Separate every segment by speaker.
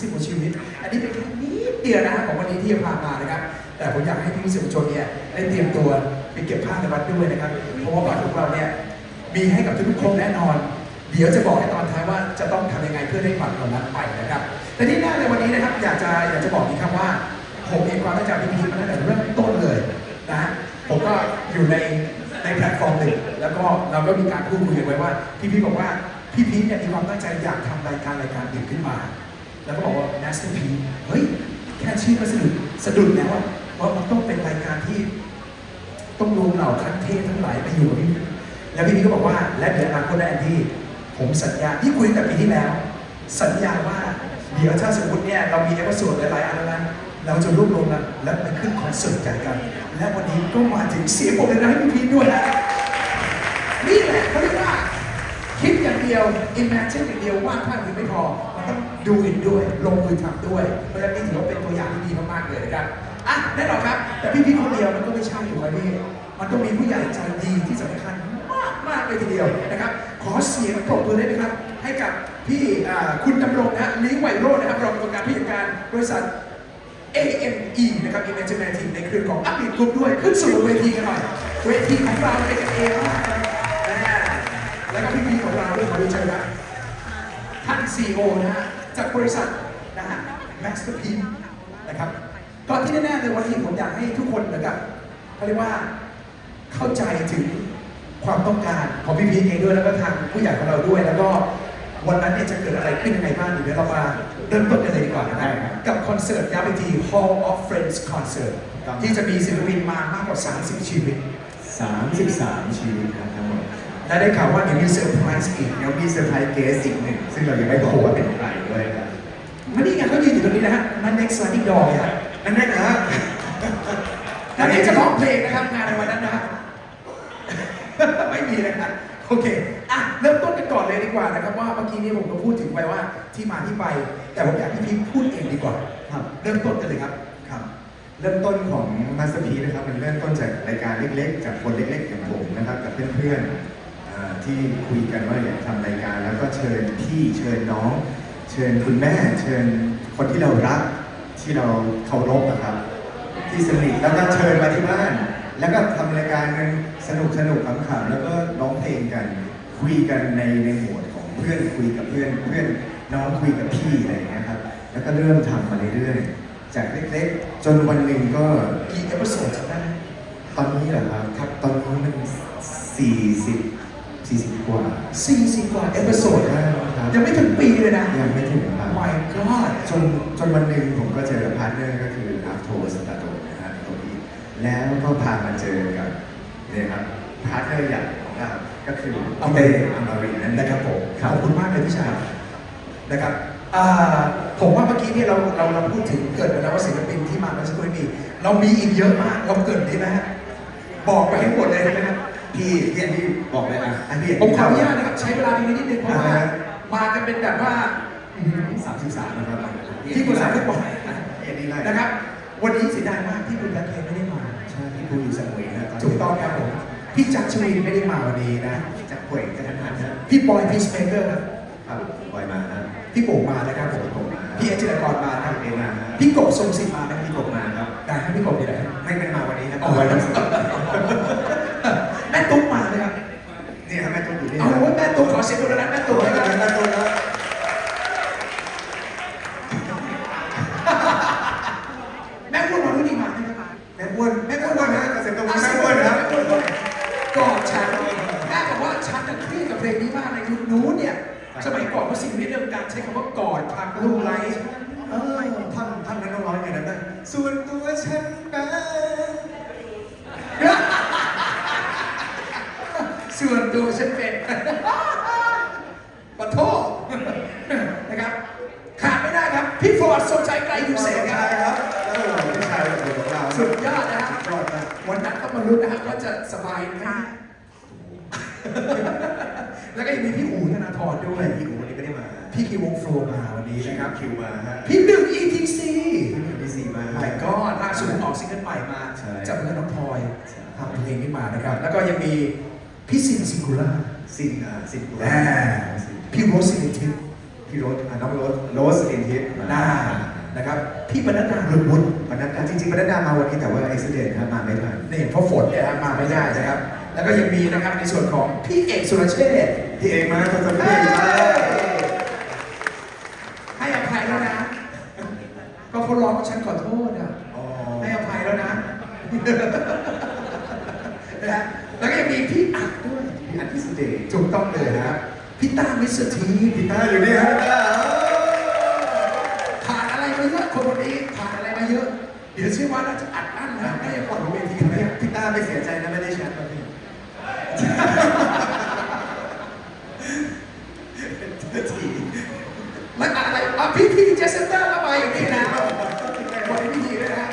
Speaker 1: 30กว่าชีวิต อันนี้เป็นแค่นิดเดียวนะของวันนี้ที่จะพามานะครับ แต่ผมอยากให้พี่ๆสื่อมวลชนเนี่ยได้เตรียมตัวไปเก็บภาพในวัดด้วยนะครับ เพราะว่าบัตรของเราเนี่ยมีให้กับทุกคนแน่นอน เดี๋ยวจะบอกในตอนท้ายว่าจะต้องทำยังไงเพื่อได้บัตรเหล่านั้นไปนะครับ แต่ที่แน่ในวันนี้นะครับอยากจะอยากจะบอกนี้ครับว่าผมเองความตั้งใจพี่พีมาตั้งแต่เริ่มต้นเลยนะผมก็อยู่ในในแพลตฟอร์มหนึ่งแล้วก็เราก็มีการพูดคุยกันไว้ว่าพี่พีบอกว่าพี่พีเนี่ยมีความตั้งใจอยากทำรายการรายการหนึ่งขึ้นมา แล้วก็บอกว่า Master P เฮ้ย แค่ชื่อก็สะดุดสะดุดแล้วว่าว่ามันต้องเป็นรายการที่ต้องรวมเหล่าคันเทพทั้งหลายไปอยู่กับพี่แล้วพี่พีก็บอกว่า และเดี๋ยวอนาคตได้อันที่ผมสัญญาที่คุยแต่ปีที่แล้ว สัญญาว่าเดี๋ยวถ้าสมมติเนี่ยเรามีเอพิโซดหลายๆอันแล้วนะเราจะรวบรวมกันแล้วไปขึ้นคอนเสิร์ตใหญ่กัน และวันนี้ก็มาถึงเสียงผมเลยนะให้พี่พีด้วยนะนี่แหละเขาเรียกว่าคิดอย่างเดียว imagine อย่างเดียววาดภาพถึงไม่พอ ดูเห็นด้วย ลงมือทำด้วย เพราะฉะนั้นนี่ถือว่าเป็นตัวอย่างที่ดีมากๆเลยนะครับอะแน่นอนครับ แต่พี่พี่ๆคนเดียวมันก็ไม่ใช่ถูกไหมพี่ มันต้องมีผู้ใหญ่ใจดีที่สำคัญมากมากๆเลยทีเดียวนะครับ ขอเสียงปรบมือได้ไหมครับ ให้กับพี่คุณดำรงนะลิงไวโรจน์นะครับรองกรรมการผู้จัดการบริษัท AME นะครับ Imaginative ในเครือของอัพบิทกรุ๊ปด้วย ขึ้นสู่เวทีกันหน่อย เวทีของเราเป็นเองนะแล้วก็พี่ๆของเราด้วยขอดูเชิญครับ ท่าน CEO นะฮะจากบริษัทนะฮะ Masterpiece นะครับก็ที่แน่ๆในวันนี้ผมอยากให้ทุกคนนะครับเขาเรียกว่าเข้าใจถึงความต้องการของพี่พีเองด้วยแล้วก็ทางผู้ใหญ่ของเราด้วย แล้วก็วันนั้นเนี่ยจะเกิดอะไรขึ้นยังไงบ้างเดี๋ยวเรามาเริ่มต้นกันเลยดีกว่านะครับกับคอนเสิร์ตย้ำอีกที Hall of Friends Concert
Speaker 2: ครับ
Speaker 1: ที่จะมีศิลปินมามากกว่า 30 ชีวิต
Speaker 2: 33 ชีวิตครับทั้งหมด
Speaker 1: และได้ข่าวว่าเดี๋ยวมีเซอร์ไพรส์อีก
Speaker 2: เดี๋ยวมีเซอร์ไพรส์เกสอีกหนึ่งซึ่งเรายังไม่บอกว่าเป็นใครด้วยครับ
Speaker 1: ไม่นี่ไงเขายืนอยู่ตรงนี้นะฮะนั่น next sliding door เนี่ย
Speaker 2: นั่นแน่นะฮะ
Speaker 1: นันเองจะร้องเพลงนะครับงานในวันนั้นนะไม่มีนะครับโอเคอะเริ่มต้นกันก่อนเลยดีกว่านะครับว่าเมื่อกี้นี้ผมก็พูดถึงไปว่าที่มาที่ไป แต่ผมอยากให้พี่พูดเองดีกว่า
Speaker 2: ครับ
Speaker 1: เริ่มต้นกันเลยครับ
Speaker 2: ครับ เริ่มต้นของมาสเตอร์พีนะครับมันเริ่มต้นจากรายการเล็กๆจากคนเล็กๆอย่างผมนะครับกับเพื่อนๆอ่า ที่คุยกันว่าอยากทำรายการ แล้วก็เชิญพี่เชิญน้อง เชิญคุณแม่ เชิญคนที่เรารักที่เราเคารพนะครับ ที่สนิทแล้วก็เชิญมาที่บ้าน แล้วก็ทำรายการกันสนุกสนุกขำๆแล้วก็ร้องเพลงกัน คุยกันในในหมวดของเพื่อนคุยกับเพื่อนเพื่อนน้องคุยกับพี่อะไรอย่างเงี้ยครับแล้วก็เริ่มทำมาเรื่อยๆจากเล็กๆ จนวันหนึ่งก็
Speaker 1: กี่เอพิโซดจำได้ไหม
Speaker 2: ตอนนี้เหรอครับครับ ตอนนี้มันสี่ สิบสี่สิบกว่า
Speaker 1: สี่สิบกว่าเอพิโซด
Speaker 2: ได้
Speaker 1: นะ
Speaker 2: แล้วครับ
Speaker 1: ยังไม่ถึงปีเลยนะ
Speaker 2: ยังไม่ถึงครับ
Speaker 1: My God
Speaker 2: จนจนวันหนึ่งผมก็เจอพาร์ทเนอร์ก็คืออาร์โทสตาโตนะฮะตัวนี้แล้วก็พามาเจอกับเนี่ยครับพาร์ทเนอร์ใหญ่ของเราก็คือ
Speaker 1: อเม
Speaker 2: เต้
Speaker 1: ริก
Speaker 2: อมรินทร์นั่นเอง
Speaker 1: นะครับผม
Speaker 2: ค
Speaker 1: ข
Speaker 2: รับ
Speaker 1: อบคุณมากเลยพี่ชายนะครับอ่าผมว่าเมื่อกี้เนี่ยเราเราเราพูดถึงเกิดมาแล้วว่าศิลปินที่มาเมื่อสักครู่นี้มีเรามีอีกเยอะมากเราเกิดดีไหมฮะบอกไปให้หมดเลยได้ไหมครับ
Speaker 2: พี่พี่อันนี้บอกเลยอะอันนี้
Speaker 1: ผมขออนุญาตนะครับใช้เวลาตรงนี้นิดนึงเพราะว่า
Speaker 2: อ่า
Speaker 1: มากันเป็นแบบว่าอื้อหือ
Speaker 2: สามสิบสามนะครับ
Speaker 1: ที่ปรึกษาฟุตบอล
Speaker 2: พี่อันนี้ไล่
Speaker 1: นะครับ วันนี้เสียดายมากที่คุณแบทเพลไม่ได้มา
Speaker 2: ใช่พี่พูดอยู่สมุยนะ
Speaker 1: ถูกต้องครับผมพี่จักรชวีไม่ได้มาวันนี้นะ
Speaker 2: จะป่วยจะทันหันนะ
Speaker 1: พี่บอยพีชเมเกอร์ครับ
Speaker 2: ครับปล่อยมานะ
Speaker 1: พี่โป๋มานะครับผม
Speaker 2: พี่โป๋มา
Speaker 1: พี่เอจิรกรมาครับ
Speaker 2: เอมานะ
Speaker 1: พี่กบทรงศิษย์มาไหม
Speaker 2: พี่
Speaker 1: พี่
Speaker 2: ก
Speaker 1: ก
Speaker 2: บบมาครับ
Speaker 1: ได้ครับพี่กบอยู่ไหนครับ
Speaker 2: ไม่เป็นมาวันนี้ครับ
Speaker 1: เอาไว้แล้วแม่ตุ๊กมาไหมครับ
Speaker 2: นี่ ครับแม่ตุ๊กอยู่นี่
Speaker 1: เอาไว้แม่ตุ๊กขอเสียงปรบมือนะแม่ตุ๊ก
Speaker 2: แม่
Speaker 1: นะค
Speaker 2: ตุ๊
Speaker 1: รับ
Speaker 2: กแม่ตุ๊กครับ
Speaker 1: แม่อ้วนมาด้วยนี่มาไหมครับ
Speaker 2: แม่อ้วนแม่อ้วนนะเกษตรกร
Speaker 1: อะ
Speaker 2: แม่อ้วนนะครับ
Speaker 1: แม่อ้วนด้วยกอดฉันแม่บอกว่าฉันน่ะเครียดกับเพลงนี้มากในยุคนู้นเนี่ย สมัยก่อนว่าสิ่งนี้เรื่องการใช้คำว่ากอดทางลูกไลฟ์เออ
Speaker 2: ท่านท่านนั้นต้องร้อยไงนะท่าน ส่วนตัวฉันนั้น
Speaker 1: ส่วนตัวฉันเป็น ปะโทษ นะครับ ขาดไม่ได้ครับ พี่ฟอร์ดสมใจไกลอยู่เสกค
Speaker 2: ใช่
Speaker 1: รับ
Speaker 2: ครับแล้วก็พี่ชายของเรา
Speaker 1: สุดยอดนะฮะ
Speaker 2: ยอดมาก
Speaker 1: วันนั้นต้องมาลุ้นนะครับว่าจะสบายไหม แล้วก็ยังมีพี่อู๋ธนาธรด้วย
Speaker 2: พี่อู๋นี่ก็ ได้มา
Speaker 1: พี่คิววงโฟลมาวันนี้
Speaker 2: นี่
Speaker 1: นะ
Speaker 2: นะ
Speaker 1: ค
Speaker 2: ค
Speaker 1: รั
Speaker 2: รับบคิวมาฮะ
Speaker 1: พี่หนึ่ง ETC
Speaker 2: พี่พีซีมา
Speaker 1: แต่ก็ล่าสุดออกซิงเกิลใหม่มา
Speaker 2: ใช่
Speaker 1: จากเพื่อนน้องพลอย
Speaker 2: ใช่
Speaker 1: ทำเพลงนี้มานะครับ แล้วก็ยังมีพี่ซินซิงคูล่า
Speaker 2: ซินอ่าซินกุล
Speaker 1: อ่าพี่โรสซินิทิ
Speaker 2: พี่โรสอ่าน้องโรสโรสเอ็นทิส
Speaker 1: หน้านะครับพี่ปนัดดาลุนบุญ
Speaker 2: ปนัดดาจริงๆปนัดดามาวันนี้แต่ว่าอุบิเหตุครับมาไม่ทัน
Speaker 1: เนี่ยเพราะฝนเนี่ยฮะมาไม่ได้นะครับ แล้วก็ยังมีนะครับในส่วนของพี่เอกสุรเชษฐ์
Speaker 2: พี่เอกมาคนสำ
Speaker 1: เฮ้
Speaker 2: คัญ
Speaker 1: ย
Speaker 2: ใช่
Speaker 1: ให้อภัยแล้วนะ ก็เขาร้องว่าฉันขอโทษอะ
Speaker 2: อ๋อ
Speaker 1: ให้อภัยแล้วนะนะฮะแล้วก็ยังมีพี่อัดด้วย
Speaker 2: พี่อันที่สุดเดช
Speaker 1: ถูกต้องเลยนะครับพี่ต้ามิสเตอร์ที
Speaker 2: พี่ต้าอยู่นี่ครับ
Speaker 1: ผ่านอะไรมาเยอะคนคนนี้ผ่านอะไรมาเยอะ เดี๋ยวเชื่อว่าน่าจะอัดอั้นนะน่าจะปล่อยบนเวทีนะเนี่ย
Speaker 2: พี่ต้าไม่เสียใจนะไม่ได้แชมป์ครับพี่ที
Speaker 1: แล้วอะไรอะพี่พีเจสเซนเตอร์ก็มาอยู่นี่นะวันนี้พี่พีด้วยนะ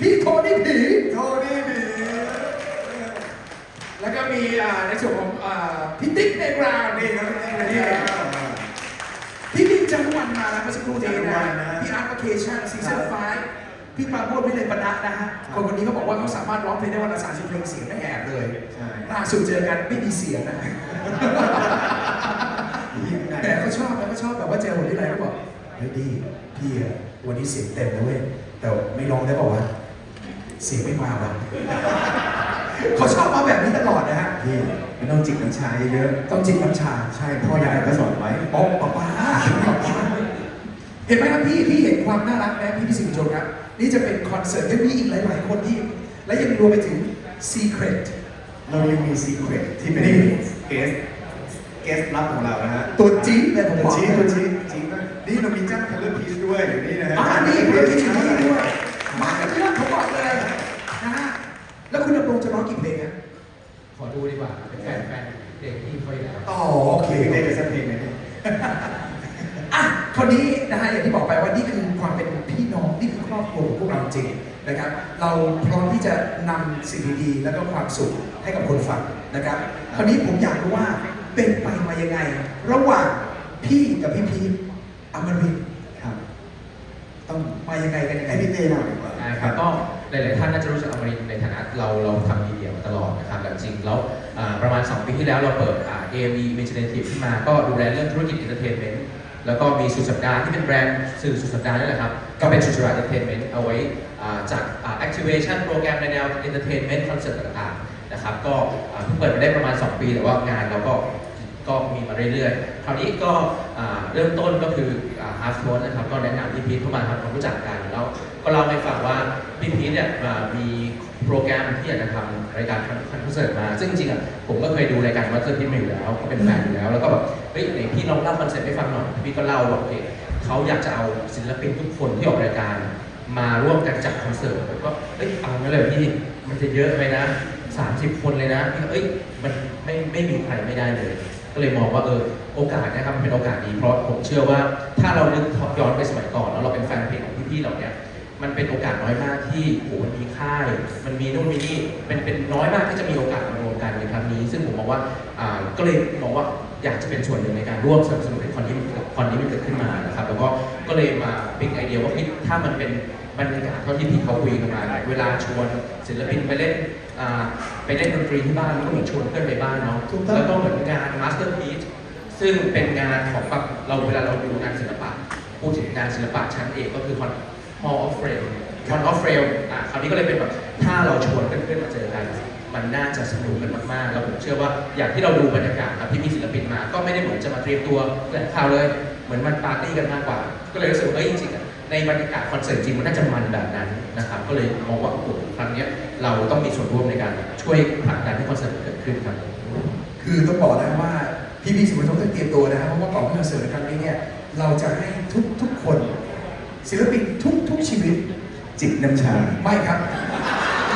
Speaker 1: พี่โท นี่ผี
Speaker 2: โทนี่บี
Speaker 1: แล้วก็มีอ่าในส่วนของอ่าพี่ติ๊กในกราวน์
Speaker 2: นี่
Speaker 1: นี่
Speaker 2: ครับ
Speaker 1: นะ
Speaker 2: นี่ครับ
Speaker 1: พี่บิ๊กจังหวันมาแล้วเมื่อสักครู่นี้
Speaker 2: จังหวั
Speaker 1: นะ
Speaker 2: นนะ
Speaker 1: พี่อาร์ตโอเคชั่นซีซั่นไฟพี่ปราโมทวิเลยปนัดนะฮะคนคนนี้เขาบอกว่าเขาสามารถร้องเพลงได้วันละสามสิบเพลงเสียงไม่แหบเลย
Speaker 2: ใช่
Speaker 1: ล่าสุดเจอกันไม่มีเสียงนะ
Speaker 2: ยิ่งไหน
Speaker 1: แต่เขาชอบนะเขาชอบแบบว่าเจอคนที่ไหนก็บอกเฮ้ยดีพี่อะวันนี้เสียงเต็มนะเว้ยแต่ไม่ร้องได้บอกว่าวะ เสียงไม่มาว่ะเขาชอบมาแบบนี้ตลอดนะฮะ
Speaker 2: พี่ไม่ต้องจิบน้ำชาเยอะ
Speaker 1: ต้องจิบน้ำชา
Speaker 2: ๆใช่พ่อใหญ่ก็สอนไว้
Speaker 1: ป๊อกป๊าป๊าป๊าป๊าเห็นไหมครับพี่พี่เห็นความน่ารักไหมพี่พี่สิงห์ชมครับ นี่จะเป็นคอนเสิร์ตที่มีอีกหลาย ๆ คนที่ และยังรวมไปถึง Secret
Speaker 2: เรายังมีซีเครตที่เป็น
Speaker 1: นี่
Speaker 2: เกสเกสลับของเรานะฮะ
Speaker 1: ตัวจี๊ดเลยผมบอก
Speaker 2: ชี้ตัวชี้จริงป่ะนี่เรามีจ้างคัลเลอร์พีชด้วยอยู่นี่นะฮะ
Speaker 1: อ่านี่เพื่อนที่อยู่นี่ด้วย มากันเยอะผมบอกเลยนะฮะ แล้วคุณดำรงจะร้องกี่เพลงอะ
Speaker 3: ขอดูดีกว่าเป็นแฟนแฟนเพลงที่เขาอยู่แล้ว
Speaker 1: อ๋อโอเค
Speaker 2: เพลงได้เลยสักเพลงไหมเนี่ย
Speaker 1: อะคนนี้นะฮะอย่างที่บอกไปว่านี่คือความเป็นพี่น้องนี่คือครอบครัวของพวกเราจริงนะครับ เราพร้อมที่จะนำสิ่งดีๆ แล้วก็ความสุขให้กับคนฟังนะครับคราวนี้ผมอยากรู้ว่าเป็นไปมายังไง ระหว่างพี่กับพี่พีทอมรินทร์
Speaker 2: ครับ
Speaker 1: ต้องมายังไงกันยังไง
Speaker 2: ให้พี่เต้เล่าดีกว่า
Speaker 3: นะครับก็ หลายๆท่านน่าจะรู้จักอมรินทร์ในฐานะเราเราทำมีเดียมาตลอดนะครับแต่จริงแล้วประมาณ 2 ปีที่แล้วเราเปิดอ่า AMV Initiative ขึ้นมาก็ดูแลเรื่องธุรกิจ Entertainment แล้วก็มีสุดสัปดาห์ที่เป็นแบรนด์สื่อสุดสัปดาห์นี่แหละครับ ก็เป็นสุดสัปดาห์ Entertainment เอาไว้อ่าจัดอ่า activation โปรแกรมในแนว Entertainment คอนเสิร์ตต่างๆนะครับก็เพิ่งเปิดมาได้ประมาณ 2 ปี แต่ว่างานเราก็ก็มีมาเรื่อยๆ คราวนี้ก็เริ่มต้นก็คือ ฮาร์ฟโทนนะครับ ก็แนะนำพี่พีทเข้ามาทำความรู้จักกันแล้ว ก็เล่าให้ฟังว่าพี่พีทเนี่ยมีโปรแกรมที่อยากจะทำรายการคอนเสิร์ตมา ซึ่งจริงๆอะผมก็เคยดูรายการวัตเตอร์พีทมาอยู่แล้วก็เป็นแฟนอยู่แล้ว แล้วก็แบบเฮ้ยไหนพี่ลองเล่าคอนเซ็ปต์ให้ฟังหน่อยพี่ก็เล่าบอกเฮ้ยเขาอยากจะเอาศิลปินทุกคนที่ออกรายการ มาร่วมกันจัดคอนเสิร์ตผมก็เอ้ยเอางั้นเลยพี่มันจะเยอะไปนะ 30 คนเลยนะพี่เอ้ยมันไม่ไม่มีใครไม่ได้เลย ก็เลยมองว่าเออ โอกาสนะครับมันเป็นโอกาสดีเพราะผมเชื่อว่าถ้าเรานึกย้อนไปสมัยก่อนแล้วเราเป็นแฟนเพลงของพี่ๆเราเนี่ยมันเป็นโอกาสน้อยมากที่โหมันมีค่าย มันมีนู่นมีนี่เป็นเป็นน้อยมากที่จะมีโอกาสมารวมกันในครั้งนี้ ซึ่งผมมองว่าอ่าก็เลยมองว่าอยากจะเป็นส่วนหนึ่งในการร่วมสนับสนุนให้คอนนี้มันคอนนี้มันเกิดขึ้นมานะครับ แล้วก็ก็เลยมาเป็นไอเดียว่าเฮ้ยถ้ามันเป็นบรรยากาศเท่าที่พี่เขาคุยกันมาเนี่ยเวลาชวนศิลปินไปเล่นอ่าไปเล่นดนตรีที่บ้านมันก็เหมือนชวนเพื่อนไปบ้านเนาะ
Speaker 1: ถูกต้อง
Speaker 3: แล้วก็เหมือนงาน Masterpiece ซึ่งเป็นงานของแบบเราเวลาเราดูงานศิลปะพูดถึงงานศิลปะชั้นเอกก็คือ Hall of Frame Hall of Frame อะคราวนี้ก็เลยเป็นแบบถ้าเราชวนเพื่อนๆมาเจอกัน มันน่าจะสนุกกันมากๆ แล้วผมเชื่อว่าอย่างที่เราดูบรรยากาศครับที่มีศิลปินมาก็ไม่ได้เหมือนจะมาเตรียมตัวแถลงข่าวเลย เหมือนมันปาร์ตี้กันมากกว่า ก็เลยรู้สึกว่าเอ้ยจริงๆในบรรยากาศคอนเสิร์ตจริงมันน่าจะมันแบบนั้นนะครับก็เลยมองว่าโอ้โหครั้งนี้เราต้องมีส่วนร่วมในการช่วยผลักดันให้คอนเสิร์ตเกิดขึ้นครับ
Speaker 1: คือต้องบอกนะว่า พี่พี่ๆสื่อมวลชนต้องเตรียมตัวนะครับเพราะว่าก่อนที่คอนเสิร์ตในครั้งนี้เนี่ยเราจะให้ทุกทุกคน ศิลปินทุกทุกชีวิต
Speaker 2: จิบน้ำชา
Speaker 1: ไม่ครับ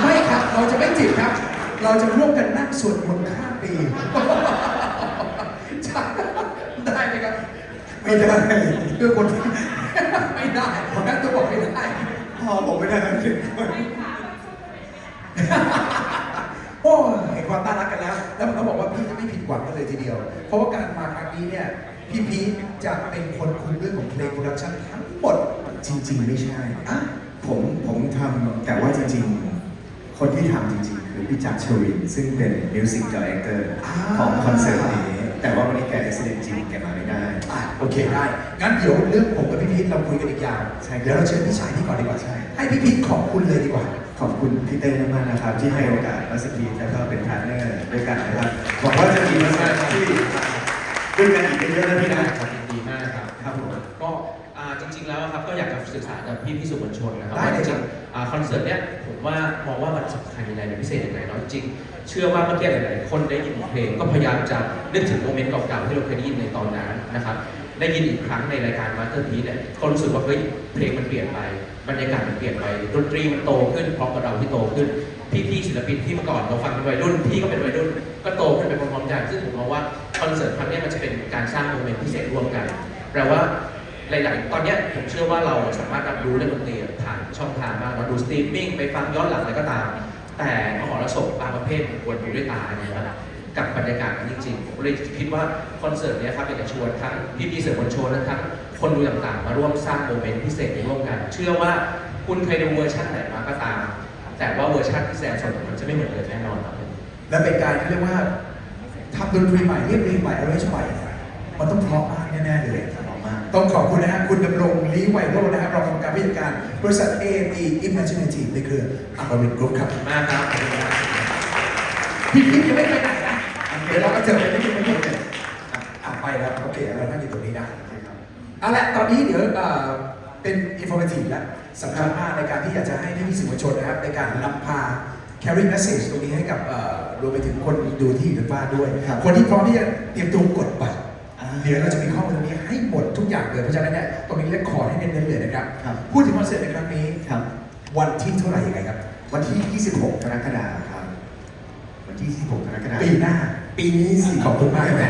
Speaker 1: ไม่ครับ เราจะไม่จิบครับ เราจะร่วมกันนั่งสวดมนต์ข้ามปีได้ไหมครับ
Speaker 2: ไม่ได้
Speaker 1: เพื่อคนไม่ได้นั่นตัวบอกไม่ได้
Speaker 2: พอผมไม่ได้ทั้งสิ้น
Speaker 1: โอ้เห็น ความน่ารักกันแล้ว แล้วมันก็บอกว่าพี่จะไม่ผิดหวังกันเลยทีเดียว เพราะว่าการมาครั้งนี้เนี่ยพี่พีชจะเป็นคนคุมเรื่องของเพลงโปรดักชั่นทั้งหมด
Speaker 2: จริง ๆ ไม่ใช่
Speaker 1: อะ
Speaker 2: ผมผมทำแต่ว่าจริง ๆ คนที่ทำจริง ๆ คือพี่จักรชวิน ซึ่งเป็นมิวสิกดีเรคเตอร์
Speaker 1: อ่า
Speaker 2: ของคอนเสิร์ตนี้ แต่ว่าวันนี้แกเอ็กซ์เดนจริงแกมาไม่ได้
Speaker 1: อะโอเคได้งั้นเดี๋ยวเรื่องผมกับพี่พีชเราคุยกันอีกยาว
Speaker 2: ใช่ครับ
Speaker 1: เดี๋ยวเราเชิญพี่ชายนี่ก่อนดีกว่า
Speaker 2: ใช่
Speaker 1: ให้พี่พีชขอบคุณเลยดีกว่า
Speaker 2: ขอบคุณพี่เต้มากๆนะครับ ที่ให้โอกาสมาสกีแล้วก็เป็นพาร์ทเนอร์ด้วยกันนะครับหวังว่าจะมีมาสกีที่ด้วยกันอีกเยอะๆนะพี่นะ
Speaker 3: ขอบคุณดีมากครับ
Speaker 2: ครับผม
Speaker 3: ก็อ่าจริงๆแล้วครับก็อยากจะสื่อสารกับพี่พี่ๆสื่อมวลชนนะครับ
Speaker 1: ได้เลย
Speaker 3: ว่าจ
Speaker 1: ครั
Speaker 3: ริ
Speaker 1: บ
Speaker 3: งๆอ่าคอนเสิร์ตเนี้ยผมว่ามองว่ามันสำคัญยังไงเป็นพิเศษยังไงเนาะจริงๆเชื่อว่าเมื่อกี้หลายๆคนได้ยินเพลงก็พยายามจะนึกถึงโมเมนต์เก่าๆที่เราเคยได้ยินในตอนนั้นนะครับ ได้ยินอีกครั้งในรายการมาสเตอร์พีเนี่ยก็รู้สึกว่าเฮ้ยเพลงมันเปลี่ยนไปบรรยากาศมันเปลี่ยนไปดนตรีมันโตขึ้นพร้อมกับเราที่โตขึ้นพี่ๆศิลปินที่เมื่อก่อนเราฟังเป็นวัยรุ่นพี่ก็เป็นวัยรุ่นก็โตขึ้นไปพร้อมๆกันซึ่งผมมองว่าคอนเสิร์ตครั้งนี้มันจะเป็นการสร้างโมเมนต์พิเศษร่วมกันแปลว่าหลาย ๆ ตอนนี้ผมเชื่อว่าเราสามารถรับรู้เรื่องดนตรีผ่านช่องทางมากเราดูสตรีมมิ่งไปฟังย้อนหลังอะไรก็ตาม แต่มหรสพบางประเภทมันควรดูด้วยตานะครับ กับบรรยากาศนั้นจริงๆผมเลยคิดว่าคอนเสิร์ตเนี้ยครับอยากจะชวนทั้งพี่ๆสื่อมวลชนและทั้งคนดูต่างๆ มาร่วมสร้างโมเมนต์พิเศษนี้ร่วมกัน เชื่อว่าคุณเคยดูเวอร์ชันไหนมาก็ตาม แต่ว่าเวอร์ชันที่แสดงสดมันจะไม่เหมือนเดิมแน่นอนครับ
Speaker 1: และเป็นการที่เรียกว่าทำดนตรีใหม่เรียบเรียงใหม่เอาไว้ใหม่มันต้องเพราะมากแน่ๆเลยต้องขอบคุณนะฮะคุณดำรงลีไวโรนะครับรองกรรมการผู้จัดการบริษัท AME Imaginative ในเครืออัลบารินกรุ๊ปครับ
Speaker 3: มากครับ
Speaker 1: พี่พีชยังไม่ไปไหน ดี๋ยวเราก็เจอกันที่ไม่พูดกันอะไปแล้วโอเคเรานั่งอยู่ตรงนี้ได้เอาละตอนนี้เดี๋ยวเอ่อเป็น informative แล้วสำคัญมากในการที่อยากจะให้พี่ๆสื่อมวลชนนะครับในการนำพา carry message ตรงนี้ให้กับเอ่อรวมไปถึงคนดูที่อยู่ทางบ้านด้วย
Speaker 2: ครับ
Speaker 1: คนที่พร้อมที่จะเตรียมตัวกดบัตร
Speaker 2: อ่า
Speaker 1: เดี๋ยวเราจะมีข้อมูลตรงนี้ให้หมดทุกอย่างเลยเพราะฉะนั้นเนี่ยตรงนี้เล่นคอร์ดให้เน้นๆเลยนะครับ
Speaker 2: ครับ
Speaker 1: พูดถึงคอนเสิร์ตในครั้งนี้
Speaker 2: ครับ
Speaker 1: วันที่เท่าไหร่ยังไงครับ
Speaker 2: วันที่ 26 กรกฎาคมครับวันที่ 26กรกฎาคม
Speaker 1: ปีหน้า
Speaker 2: ปีนี้สิ
Speaker 1: ขอบคุณมากเลย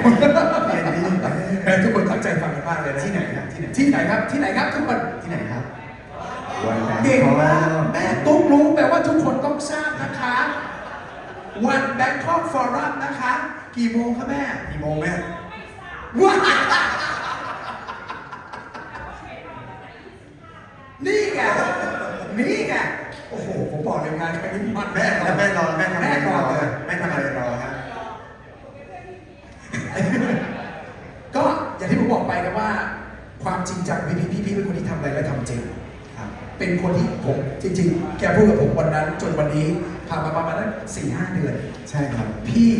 Speaker 2: เรียนนี้
Speaker 1: แม่ทุกคนตั้งใจฟังกันมากเลยนะ
Speaker 2: ที่ไหนครับที่ไหน
Speaker 1: ที่ไหนครับที่ไหนครับทุกคน
Speaker 2: ที่ไหนครับวันแบง
Speaker 1: เก่ง
Speaker 2: คอก
Speaker 1: มากแม่ตุ๊กรู้แปลว่าทุกคนต้องทราบนะคะ วันแบงคอกฟอรัมนะคะ กี่โมงคะแม่
Speaker 2: กี่โมงแม่
Speaker 1: ว้านี่ไงนี่ไง โอ้โห ผมบอกเลยงานครั้งนี้มัน
Speaker 2: แม่แล้วแม่รอแม่ทำอะไร
Speaker 1: แม่
Speaker 2: รอ
Speaker 1: เลย
Speaker 2: แม่ทำอะไรรอฮะ
Speaker 1: ก็อย่างที่ผมบอกไปครับว่า ความจริงจังพี่พี่พี่เป็นคนที่ทำอะไรและทำจริงเป็นคนที่ผมจริง ๆ แกพูดกับผมวันนั้น จนวันนี้ผ่านมาประมาณนั้นสี่ห้าเดือน
Speaker 2: ใช่ครับ
Speaker 1: พี่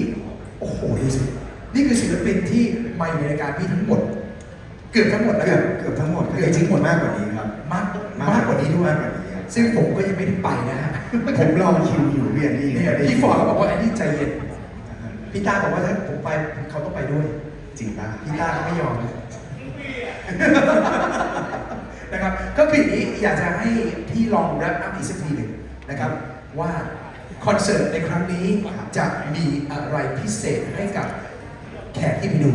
Speaker 1: โอ้โหดูสินี่คือศิลปินที่มาอยู่ในรายการพี่ทั้งหมด เกือบทั้งหมดแล้ว
Speaker 2: เกือบเกือบทั้งหมด
Speaker 1: เกือบ
Speaker 2: จริงหมดมากกว่านี้ครับ
Speaker 1: มากมากกว่านี้ด้วย
Speaker 2: มากกว่านี้ครับ
Speaker 1: ซึ่งผมก็ยังไม่ได้ไปนะฮะ
Speaker 2: ผมรอคิวอยู่เรียนนี่
Speaker 1: เนี่ย
Speaker 2: ไม่ได้
Speaker 1: พี่ฟอร์ดเขาบอกว่าไอ้นี่ใจเย็นพี่ต้าบอกว่าถ้าผมไปเขาต้องไปด้วย
Speaker 2: จริงป่ะ
Speaker 1: พี่ต้าเขาไม่ยอมนะนะครับก็คืออย่างนี้อยากจะให้พี่ลองแรปอัพอีกสักทีหนึ่งนะครับว่าคอนเสิร์ตในครั้งนี้จะมีอะไรพิเศษให้กับแขกที่ไปดู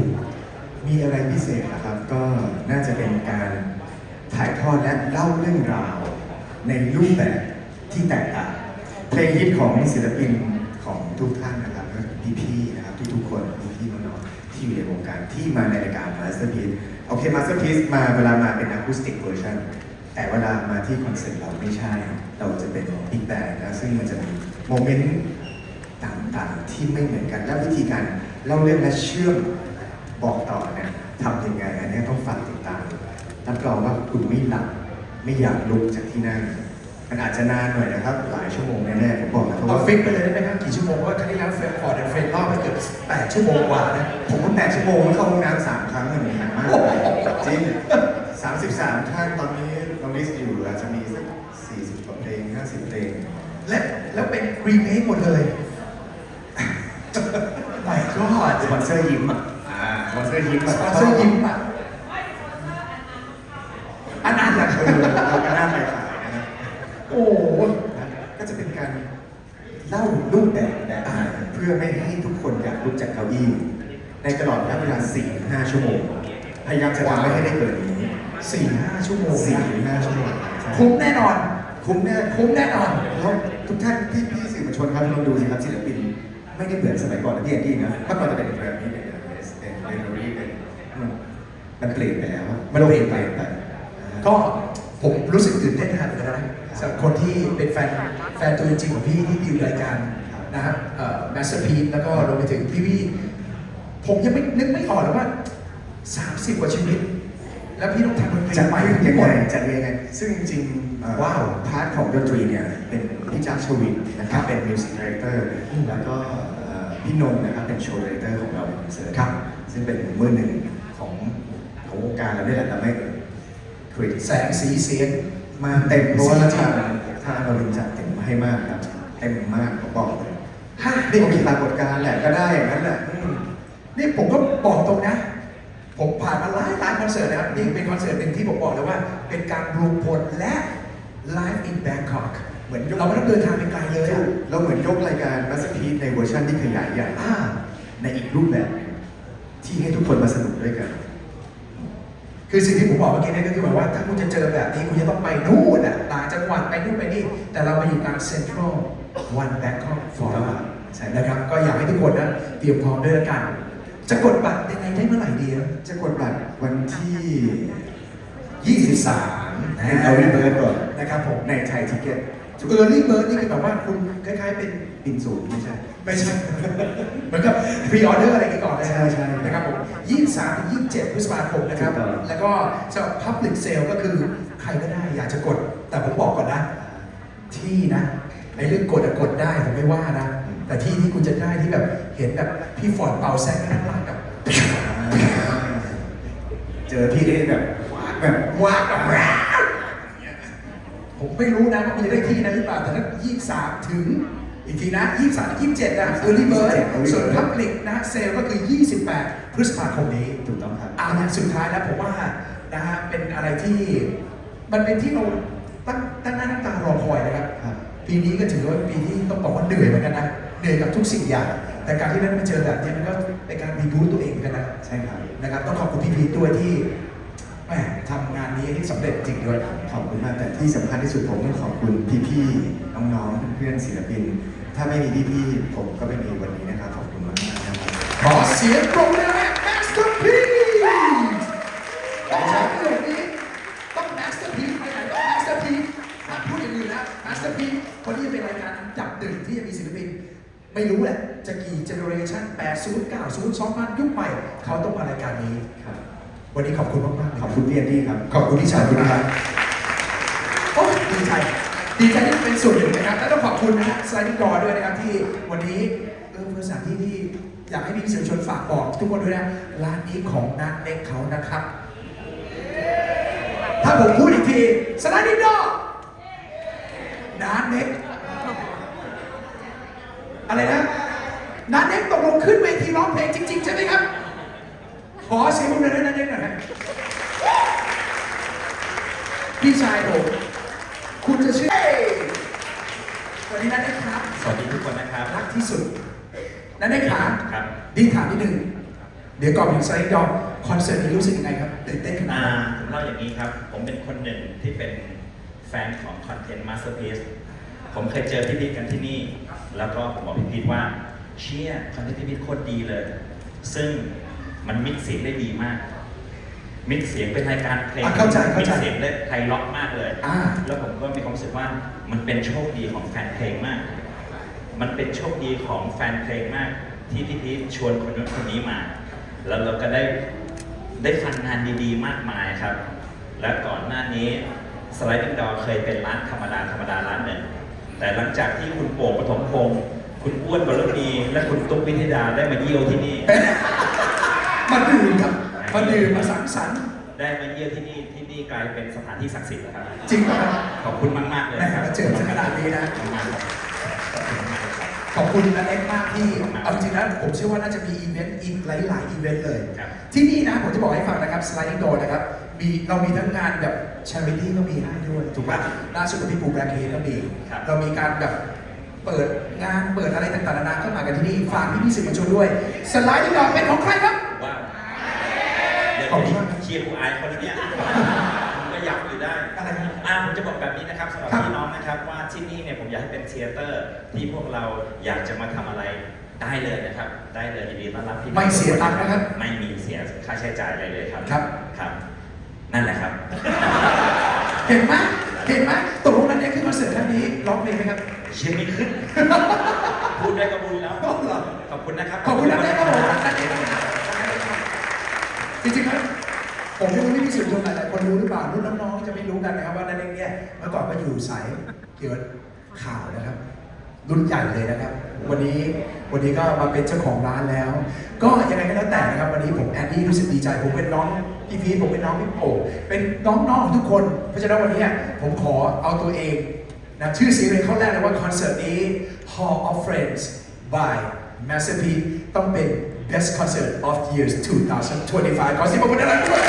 Speaker 2: มีอะไรพิเศษนะครับ ก็น่าจะเป็นการถ่ายทอดและเล่าเรื่องราว ในรูปแบบที่แตกต่าง เพลงฮิตของศิลปินของทุกท่านนะครับพี่ๆนะครับทุกคนพี่ๆน้องๆที่อยู่ในวงการที่มาในรายการ Masterpiece โอเค Masterpiece มาเวลามาเป็นอะคูสติกเวอร์ชันแต่เวลามาที่คอนเสิร์ตเราไม่ใช่ เราจะเป็นบิ๊กแบนนะซึ่งมันจะมีโมเมนต์ต่างๆ ที่ไม่เหมือนกันและวิธีการเล่าเรื่องและเชื่อมบอกต่อเนี่ยทำยังไงอันนี้ต้องฝากติดตามรับรองว่าคุณไม่หลับ ไม่อยากลุกจากที่นั่ง มันอาจจะนานหน่อยนะครับ หลายชั่วโมงแน่ๆผมบอกนะเพราะ
Speaker 1: เอา
Speaker 2: ว่า
Speaker 1: ฟิกไปเลยได้ไหมครับกี่ชั่วโมงเพราะว่าครั้งที่แล้วเฟรนฟอร์ดเฟรนรอบไปเกือบแปดชั่วโมงกว่านะ
Speaker 2: ผมก็แปดชั่วโมงแล้วเข้าห้องน้ำสามครั้งเลยหนักมากจริงสามสิบสามท่านตอนนี้เราลิสต์อยู่อาจจะมีสักสี่สิบกว่าเพลงห้าสิบเพลง
Speaker 1: และแล้วเป็นรีเมคหมดเลย My God
Speaker 2: สปอนเซอร์ยิ้มอะอ่าสปอนเซอร์ยิ้ม
Speaker 1: สปอนเซอร์ยิ้มอะอันนั้นแหละ
Speaker 2: เออ
Speaker 1: โอ้โห
Speaker 2: นะก็จะเป็นการเล่ารูปแบบแบบอ่านเพื่อไม่ให้ทุกคนอยากลุกจากเก้าอี้ในตลอดระยะเวลา 4-5 ชั่วโมง พยายามจะทำไม่ให้ได้เกินนี้
Speaker 1: สี่ห้าชั่วโมง
Speaker 2: สี่
Speaker 1: นะ
Speaker 2: ถึงห้าชั่วโมงใช่
Speaker 1: คุ้มแน่นอน
Speaker 2: คุ้มแน่
Speaker 1: คุ้มแน่นอน
Speaker 2: แล้วทุกท่านพี่พี่สื่อมวลชนครับลองดูสิครับศิลปิน ไม่ได้เหมือนสมัยก่อนนะพี่แอนดี้นะเมื่อก่อนจะเป็นแบบนี้เป็นแบบนี้เป็นเป็นแบบนี้เป็นอืมมันเปลี่ยนไปแล้ว
Speaker 1: มันเปลี่ยนไป
Speaker 2: ไป
Speaker 1: ก็ผมรู้สึกตื่นเต้นแทนเลยนะสำหรับคนที่เป็นแฟนแฟนตัวจริงของพี่ที่ดูรายการ นะครับแมสเตอร์พีแล้วก็รวมไปถึงพี่พี่ๆผมยังไม่นึกไม่ออกเลยว่า 30 กว่าชีวิต แล้วพี่ต้องทำมัน
Speaker 2: จะ
Speaker 1: จะ
Speaker 2: ไป
Speaker 1: ไป
Speaker 2: ยัง
Speaker 1: ทั้งหม
Speaker 2: ไง
Speaker 1: ด
Speaker 2: จะยังไง ซึ่งจริงๆเอ่อ
Speaker 1: ว้าว
Speaker 2: พาร์ทของดนตรีเนี่ย เป็นพี่จักรชวินนะครับเป็นมิวสิกดีเรคเตอร์
Speaker 1: อืม
Speaker 2: แล้วก็เอ่อพี่นนท์นะครับเป็นโชว์ดีเรคเตอร์ของเราในคอนเสิร์ต
Speaker 1: ครับ
Speaker 2: ซึ่งเป็นมือหนึ่งของของวงการเราด้วยแหละทำให้ครีเอท
Speaker 1: แสงสีเสียง
Speaker 2: มาเต็มเพราะว่าทางทางเราเป็นจัดเต็มมาให้มากครับเต็มมากผมบอก เลย
Speaker 1: ฮ่า
Speaker 2: นี่ก็มีปรากฏการณ์แหละก็ได้อย่างนั้นแหละอืม
Speaker 1: นี่ผมก็บอกตรงนะ ผมผ่านมาหลายหลายคอนเสิร์ตนะครับนี่เป็นคอนเสิร์ตหนึ่งที่ผมบอกเลยว่า เป็นการรวมพลและ Live in Bangkok
Speaker 2: เหมือนยก
Speaker 1: เราไม่ต้องเดินทางไปไกลเลยอะ
Speaker 2: เราเหมือนยกรายการมัสพีในเวอร์ชันที่ขยายใหญ่
Speaker 1: อ่า
Speaker 2: ในอีกรูปแบบหนึ่งที่ให้ทุกคนมาสนุกด้วยกัน
Speaker 1: คือสิ่งที่ผมบอกเมื่อกี้เนี่ยก็คือแบบว่าถ้าคุณจะเจอแบบนี้คุณจะต้องไปนู่นอะต่างจังหวัดไปนู่นไปนี่ แต่เรามาอยู่กลางเซ็นทรัลวันแบงคอกฟอร์
Speaker 2: ใช่
Speaker 1: นะครับ ก็อยากให้ทุกคนนะเตรียมพร้อมด้วยละกัน จะกดบัตรยังไงได้เมื่อไหร่ดีนะ
Speaker 2: จะกดบัตรวันที่
Speaker 1: 23
Speaker 2: ให้เอารีเบิร์ดก่อน
Speaker 1: นะครับผม
Speaker 2: ในไทยทิเก็ต
Speaker 1: เออร์ลี่เบิร์ดนี่คือแบบว่าคุณคล้ายๆเป็น
Speaker 2: บินสูงไม่ใช่
Speaker 1: ไม่ใช่ เหมือนกับพรีออเดอร์อะไรกันก่อนเลย
Speaker 2: ใช่ใช่
Speaker 1: นะครับผม23ถึง27พฤษภาคมนะครับ
Speaker 2: ถูกต้อง
Speaker 1: แล้วก็สำหรับ Public Sale ก็คือใครก็ได้อยากจะกด แต่ผมบอกก่อนนะ ที่นะไอ้เรื่องกดอะกดได้ผมไม่ว่านะ แต่ที่ที่คุณจะได้ที่แบบเห็นแบบพี่ฟอร์ดเป่าแซกนั่งล่างแบบ
Speaker 2: เจอพี่เอแบบแบบ
Speaker 1: ว้าวแบบว้าผมไม่รู้นะว่าคุณจะได้ที่นะหรือเปล่าแต่ถ้า23ถึงอีกทีนะ 23ถึง27 นะ Early Bird ส่วน Public นะเซลก็คือ 28 พฤษภาคมนี้
Speaker 2: ถูกต้องครับ
Speaker 1: เอาละสุดท้ายแล้วผมว่านะฮะเป็นอะไรที่มันเป็นที่เราตั้งตั้งหน้าตั้งตารอคอยนะครับ ปีนี้ก็ถือว่าเป็นปีที่ต้องบอกว่าเหนื่อยเหมือนกันนะ เหนื่อยกับทุกสิ่งอย่างแต่การที่ได้มาเจอแบบนี้มันก็เป็นการรีบูตตัวเองเหมือนกันนะ
Speaker 2: ใช่ครับ
Speaker 1: นะครับต้องขอบคุณพี่พีทด้วยที่แหมทำงานนี้ให้สำเร็จจริงด้วย
Speaker 2: ขอบคุณมากแต่ที่สำคัญที่สุดผมต้องขอบคุณพี่ๆน้องๆเพื่อนๆศิลปิน ถ้าไม่มีพี่ๆผมก็ไม่มีวันนี้นะครับขอบคุณมากๆนะครับ
Speaker 1: ขอเสียงปรบมือให้ Masterpiece ต้องใช้ประโยคนี้ต้อง Masterpiece ไปไหนต้อง Masterpiece ห้ามพูดอย่างอื่นนะ Masterpiece คนที่จะเป็นรายการอันดับหนึ่งที่จะมีศิลปิน ไม่รู้แหละ จะกี่เจเนอเรชัน80 90 2000ยุคใหม่ เขาต้องมารายการนี้
Speaker 2: ครับ
Speaker 1: วันนี้ขอบคุณมากๆเลย
Speaker 2: ขอบคุณพี่แอนดี้ครับ
Speaker 1: ขอบคุณที่ชาคุณนะครับโอ้ยดีใจ ดีใจที่เป็นส่วนหนึ่งนะครับ และต้องขอบคุณนะฮะสไลดิ้งดอด้วยนะครับที่วันนี้เออเป็นสถานที่ที่อยากให้พี่สื่อมวลชนฝากบอกทุกคนด้วยนะ ร้านนี้ของนักเล็กเขานะครับ ถ้าผมพูดอีกทีสไลดิ้งดอน้าเน็ก อะไรนะน้าเน็กตกลงขึ้นเวทีร้องเพลงจริง ๆ ใช่ไหมครับ ขอเสียงปรบมือให้น้าเน็กหน่อยครับพี่ชายผมคุณจะชื่อสวัสดีนันเอกครับ
Speaker 4: สวัสดีทุกคนนะครับ
Speaker 1: รักที่สุดนันเอกขา
Speaker 4: ครับ
Speaker 1: ดีถามนิดนึงเดี๋ยวก่อนถึงสไลด์ดอมคอนเสิร์ตนี้รู้สึกยังไงครับตื่นเต้นขนาด
Speaker 4: อ่า
Speaker 1: ไหน
Speaker 4: ผมเล่าอย่างนี้ครับ ผมเป็นคนหนึ่งที่เป็นแฟนของคอนเทนต์มาสเตอร์พีซ ผมเคยเจอพี่พีทกันที่นี่ แล้วก็ผมบอกพี่พีทว่า เชี่ยคอนเทนต์พี่พีทโคตรดีเลย ซึ่งมันมิกซ์เสียงได้ดีมาก มิกซ์เสียงเป็นรายการเพลง
Speaker 1: อะเข้าใจ
Speaker 4: มิ
Speaker 1: เข้ากใจ
Speaker 4: ซ์เสียงได้ไพเราะมากเลย
Speaker 1: อ่า
Speaker 4: แล้วผมก็มีความรู้สึกว่ามันเป็นโชคดีของแฟนเพลงมาก มันเป็นโชคดีของแฟนเพลงมาก ที่พี่พีทชวนคนนู้นคนนี้มา แล้วเราก็ได้ได้ฟังงานดีๆ มากมายครับ และก่อนหน้านี้สไลด์ดิ้งดอเคยเป็นร้านธรรมดาธรรมดาร้านหนึ่ง แต่หลังจากที่คุณโป่งปฐมพงศ์คุณอ้วนบรมีและคุณตุ๊กวิทยาได้มาเยี่ยวที่นี่
Speaker 1: มาดื่มครับมาดื่มมาสังสรรค์
Speaker 4: ได้มาเยี่ยมที่นี่ที่นี่กลายเป็นสถานที่ศักดิ์สิทธิ์แล้วครับ
Speaker 1: จริงป่ะครับ
Speaker 4: ขอบคุณมากๆเลย
Speaker 1: แม่
Speaker 4: นะครับ
Speaker 1: มาเจอขนาดนี้นะ
Speaker 4: มากๆครับขอบคุณมากๆครับ
Speaker 1: ขอบคุณนันเอกมากที่เอาจริงๆนะผมเชื่อว่าน่าจะมีอีเวนต์อีกหลาย ๆ อีเวนต์เลย
Speaker 4: ครับ
Speaker 1: ที่นี่นะผมจะบอกให้ฟังนะครับ sliding door นะครับ มีเรามีทั้งงานแบบ charity ก็มีให้ด้วยถูกป่ะล่าสุดกับพี่ปูแบล็คเฮดก็มี
Speaker 4: ครับ
Speaker 1: เรามีการแบบเปิดงานเปิดอะไรต่างๆนานาก็มากันที่นี่ฝากพี่พี่ๆสื่อมวลชนด้วย สไลด์ที่ก่อนเป็นของใครครับ
Speaker 4: ว้าวเดี๋ยว
Speaker 1: ขอบคุณ
Speaker 4: นี้
Speaker 1: มาก
Speaker 4: เชียร์ผู้อายคนเนี้ยผมก็อยากอยู่ได้
Speaker 1: อะไรนะ
Speaker 4: อ่าผมจะบอกแบบนี้นะครับสำหรับ
Speaker 1: ครับ
Speaker 4: พี่น้องนะครับ ว่าที่นี่เนี่ยผมอยากให้เป็นเทเตอร์ ที่พวกเราอยากจะมาทำอะไรได้เลยนะครับ ได้เลยยินดีต้อนรับพี่น้อง
Speaker 1: ไม่เสียตังค์นะครับ
Speaker 4: ไม่มีเสียค่าใช้จ่ายอะไรเลยครับ
Speaker 1: ครับ
Speaker 4: ครับ นั่นแหละครับ
Speaker 1: เห็นไหมเห็นไหมตกลงนั้นเนี่ยคือคอนเสิร์ตครั้งนี้ร้องเพลงไหมครับ
Speaker 4: เชียร์ไม่ขึ้น พูดได้ก็บุญแล้ว
Speaker 1: ก็เหรอ
Speaker 4: ขอบคุณนะครับ
Speaker 1: ขอบคุณนักเต้นครับผมนักเต้นจริงๆแล้วผมยังไม่มีสื่อมวลชนหลายๆคนรู้หรือเปล่ารุ่นน้องๆจะไม่รู้กันนะครับว่านันเองเนี่ยเมื่อก่อนก็อยู่สายเกี่ยวกับข่าวนะครับ รุ่นใหญ่เลยนะครับ วันนี้วันนี้ก็มาเป็นเจ้าของร้านแล้ว ก็ยังไงก็แล้วแต่นะครับ วันนี้ผมแอนดี้รู้สึกดีใจผมเป็นน้อง พี่พีผมเป็นน้องพี่โอเป็นน้องๆทุกคน เพราะฉะนั้นวันนี้ผมขอเอาตัวเองนะชื่อเสียงเลยเข้อแรกเลยว่าคอนเสิร์ตนี้ Hall of Friends by Master P ต้องเป็น Best Concert of Years 2025 ขอเสียงปรบมือดังๆด้วย